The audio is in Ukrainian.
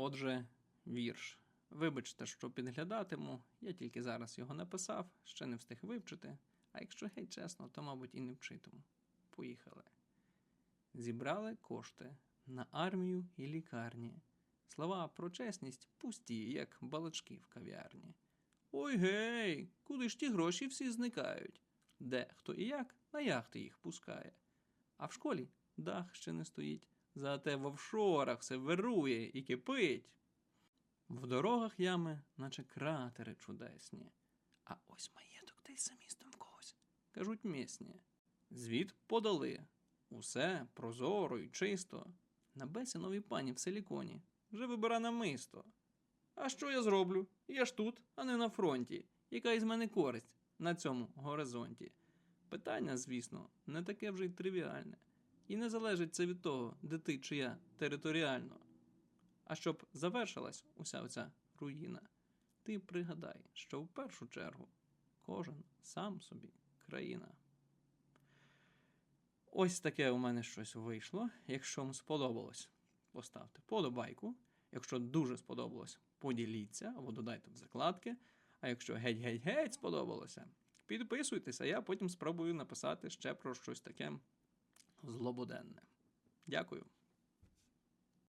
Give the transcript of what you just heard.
Отже, вірш. Вибачте, що підглядатиму, я тільки зараз його написав, ще не встиг вивчити, а якщо геть чесно, то, мабуть, і не вчитиму. Поїхали. Зібрали кошти на армію і лікарні. Слова про чесність пусті, як балачки в кав'ярні. Ой гей, куди ж ті гроші всі зникають? Де, хто і як на яхти їх пускає. А в школі дах ще не стоїть, зате в офшорах все вирує і кипить. В дорогах ями, наче кратери чудесні. А ось маєток десь за містом когось, кажуть місні. Звіт подали. Усе прозоро і чисто. На бесі новій пані в силіконі. Вже вибира намисто. А що я зроблю? Я ж тут, а не на фронті. Яка із мене користь на цьому горизонті? Питання, звісно, не таке вже й тривіальне. І не залежить це від того, де ти чи я територіально. А щоб завершилась уся оця руїна, ти пригадай, що в першу чергу кожен сам собі країна. Ось таке у мене щось вийшло. Якщо вам сподобалось, поставте подобайку. Якщо дуже сподобалось, поділіться або додайте в закладки. А якщо геть-геть-геть сподобалося, підписуйтеся, я потім спробую написати ще про щось таке злободенне. Дякую.